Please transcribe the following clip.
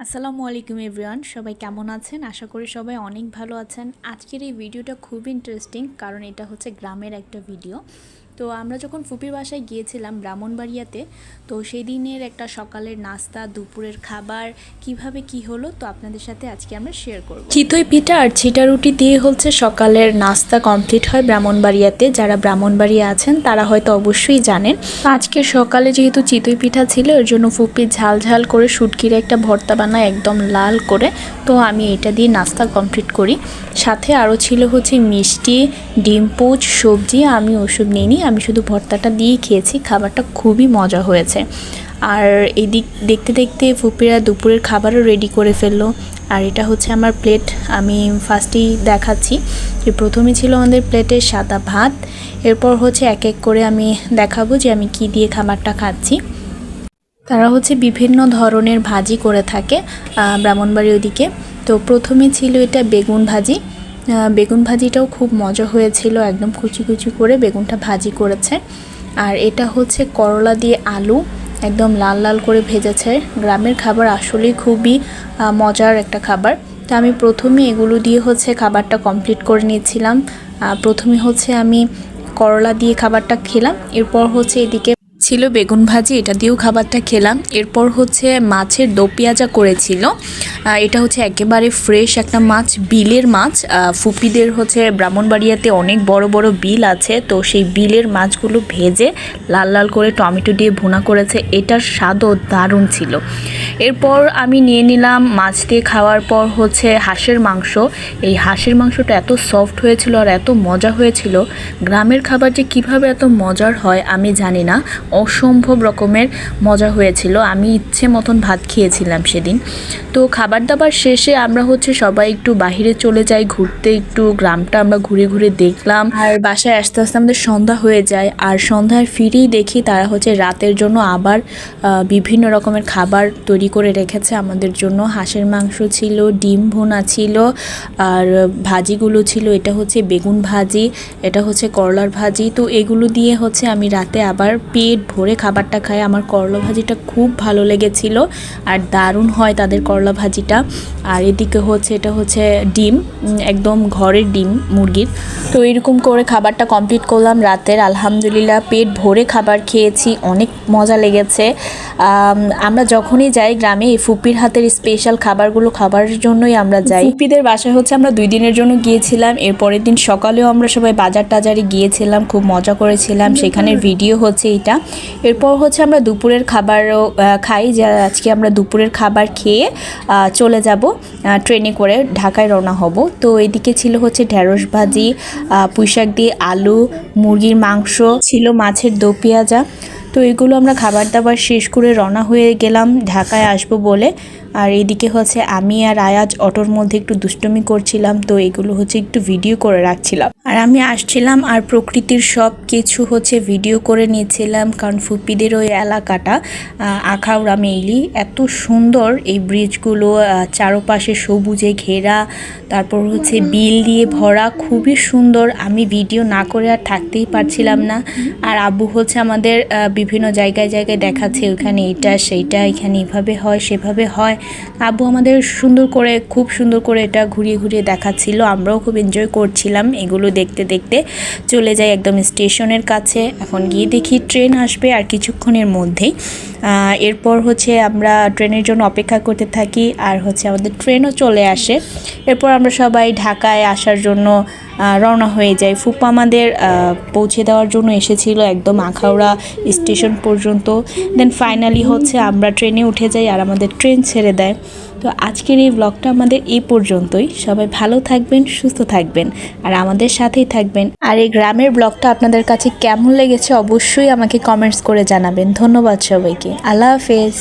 আসসালামু আলাইকুম এভরিওয়ান, সবাই কেমন আছেন? আশা করি সবাই অনেক ভালো আছেন। আজকের এই ভিডিওটা খুব ইন্টারেস্টিং কারণ এটা হচ্ছে গ্রামের একটা ভিডিও তো আমরা যখন ফুপির বাসায় গিয়েছিলাম ব্রাহ্মণবাড়িয়াতে, তো সেই দিনের একটা সকালের নাস্তা, দুপুরের খাবার, কীভাবে কি হলো, তো আপনাদের সাথে আজকে আমরা শেয়ার করব। চিতই পিঠা আর ছিটা রুটি দিয়ে হচ্ছে সকালের নাস্তা কমপ্লিট হয় ব্রাহ্মণবাড়িয়াতে। যারা ব্রাহ্মণবাড়িয়া আছেন, তারা হয়তো অবশ্যই জানেন। আজকে সকালে যেহেতু চিতই পিঠা ছিল, এর জন্য ফুপি ঝাল ঝাল করে শুটকির একটা ভর্তা বানায় একদম লাল করে, তো আমি এটা দিয়ে নাস্তা কমপ্লিট করি। সাথে আরও ছিল হচ্ছে মিষ্টি, ডিম, পুচ, সবজি, আমি ওসব নিইনি আমি শুধু ভর্তাটা দিয়েই খেয়েছি, খাবারটা খুবই মজা হয়েছে। আর এদিক, দেখতে দেখতে ফুপিরা দুপুরের খাবারও রেডি করে ফেলল। আর এটা হচ্ছে আমার প্লেট আমি ফার্স্টেই দেখাচ্ছি। যে প্রথমে ছিল আমাদের প্লেটে সাদা ভাত, এরপর হচ্ছে এক এক করে আমি দেখাবো যে আমি কি দিয়ে খাবারটা খাচ্ছি। তারা হচ্ছে বিভিন্ন ধরনের ভাজি করে থাকে ব্রাহ্মণবাড়ি ওদিকে। তো প্রথমে ছিল এটা বেগুন ভাজি বেগুন ভাজিটাও খুব মজা হয়েছিল, একদম কুচি কুচি করে বেগুনটা ভাজি করেছে। আর এটা হচ্ছে করলা দিয়ে আলু, একদম লাল লাল করে ভেজেছে। গ্রামের খাবার আসলেই খুবই মজার একটা খাবার। তো আমি প্রথমে এগুলো দিয়ে হচ্ছে খাবারটা কমপ্লিট করে নিয়েছিলাম। প্রথমে হচ্ছে আমি করলা দিয়ে খাবারটা খেলাম। এরপর হচ্ছে এদিকে ছিল বেগুন ভাজি, এটা দিয়েও খাবারটা খেলাম। এরপর হচ্ছে মাছের দো পেঁয়াজা করেছিল। এটা হচ্ছে একেবারে ফ্রেশ একটা মাছ, বিলের মাছ। ফুপিদের হচ্ছে ব্রাহ্মণবাড়িয়াতে অনেক বড় বড় বিল আছে, তো সেই বিলের মাছগুলো ভেজে লাল লাল করে টমেটো দিয়ে ভুনা করেছে। এটার স্বাদও দারুণ ছিল। এরপর আমি নিয়ে নিলাম মাছ দিয়ে খাওয়ার পর হচ্ছে হাঁসের মাংস। এই হাঁসের মাংসটা এত সফট হয়েছিল আর এত মজা হয়েছিল। গ্রামের খাবার যে কীভাবে এত মজার হয় আমি জানি না। অসম্ভব রকমের মজা হয়েছিল। আমি ইচ্ছে মতন ভাত খেয়েছিলাম সেদিন। তো খাবার দাবার শেষে আমরা হচ্ছে সবাই একটু বাহিরে চলে যাই, ঘুরতে একটু গ্রামটা আমরা ঘুরে ঘুরে দেখলাম। আর বাসায় আস্তে আস্তে আমাদের সন্ধ্যা হয়ে যায়। আর সন্ধ্যায় ফিরেই দেখি তারা হচ্ছে রাতের জন্য আবার বিভিন্ন রকমের খাবার তৈরি করে রেখেছে আমাদের জন্য। হাঁসের মাংস ছিল, ডিম ভুনা ছিল, আর ভাজিগুলো ছিল। এটা হচ্ছে বেগুন ভাজি, এটা হচ্ছে করলার ভাজি। তো এগুলো দিয়ে হচ্ছে আমি রাতে আবার পেট ভরে খাবারটা খাই আমার করলা ভাজিটা খুব ভালো লেগেছিল আর দারুণ হয় তাদের করলা ভাজিটা। আর এদিকে হচ্ছে, এটা হচ্ছে ডিম একদম ঘরের ডিম মুরগির। তো এরকম করে খাবারটা কমপ্লিট করলাম রাতের। আলহামদুলিল্লাহ পেট ভরে খাবার খেয়েছি, অনেক মজা লেগেছে। আমরা যখনই যাই গ্রামে, এই ফুপির হাতের স্পেশাল খাবারগুলো খাবারের জন্যই আমরা যাই। ফুপিদের বাসায় হচ্ছে আমরা দুই দিনের জন্য গিয়েছিলাম এর পরের দিন সকালেও আমরা সবাই বাজার টাজারে গিয়েছিলাম, খুব মজা করেছিলাম। সেখানের ভিডিও হচ্ছে এটা। এরপর হচ্ছে আমরা দুপুরের খাবারও খাই যা আজকে আমরা দুপুরের খাবার খেয়ে চলে যাব ট্রেনে করে ঢাকায় রওনা হব। তো এদিকে ছিল হচ্ছে ঢেঁড়স ভাজি পুঁইশাক দিয়ে আলু, মুরগির মাংস, ছিল মাছের দো পেঁয়াজা। তো এগুলো আমরা খাবার দাবার শেষ করে রওনা হয়ে গেলাম, ঢাকায় আসব বলে। আর এদিকে হচ্ছে আমি আর আয়াজ অটোর মধ্যে একটু দুষ্টমি করছিলাম, তো এগুলো হচ্ছে একটু ভিডিও করে রাখছিলাম। আর আমি আসছিলাম আর প্রকৃতির সব কিছু হচ্ছে ভিডিও করে নিয়েছিলাম, কারণ ফুপিদের ওই এলাকাটা আখাউড়া মেইলি এত সুন্দর এই ব্রিজগুলো চারপাশে সবুজে ঘেরা, তারপর হচ্ছে বিল দিয়ে ভরা, খুবই সুন্দর। আমি ভিডিও না করে আর থাকতেই পারছিলাম না। আর আব্বু হচ্ছে আমাদের বিভিন্ন জায়গায় জায়গায় দেখাচ্ছে, ওখানে এটা, সেইটা, এখানে এভাবে হয়, সেভাবে হয়। আব্বু আমাদের সুন্দর করে, খুব সুন্দর করে এটা ঘুরিয়ে ঘুরিয়ে দেখাচ্ছিল। আমরাও খুব এনজয় করছিলাম এগুলো দেখতে দেখতে। চলে যাই একদম স্টেশনের কাছে। এখন গিয়ে দেখি ট্রেন আসবে আর কিছুক্ষণের মধ্যেই। এরপর হচ্ছে আমরা ট্রেনের জন্য অপেক্ষা করতে থাকি আর হচ্ছে আমাদের ট্রেনও চলে আসে। এরপর আমরা সবাই ঢাকায় আসার জন্য রওনা হয়ে যাই ফুপা আমাদের পৌঁছে দেওয়ার জন্য এসেছিল একদম আখাউড়া স্টেশন পর্যন্ত। দেন ফাইনালি হচ্ছে আমরা ট্রেনে উঠে যাই আর আমাদের ট্রেন ছেড়ে দেয়। তো আজকের এই ব্লগটা আমাদের এই পর্যন্তই। সবাই ভালো থাকবেন, সুস্থ থাকবেন আর আমাদের সাথেই থাকবেন। আর এই গ্রামের ব্লগটা আপনাদের কাছে কেমন লেগেছে অবশ্যই আমাকে কমেন্টস করে জানাবেন। ধন্যবাদ সবাইকে। আল্লাহ হাফেজ।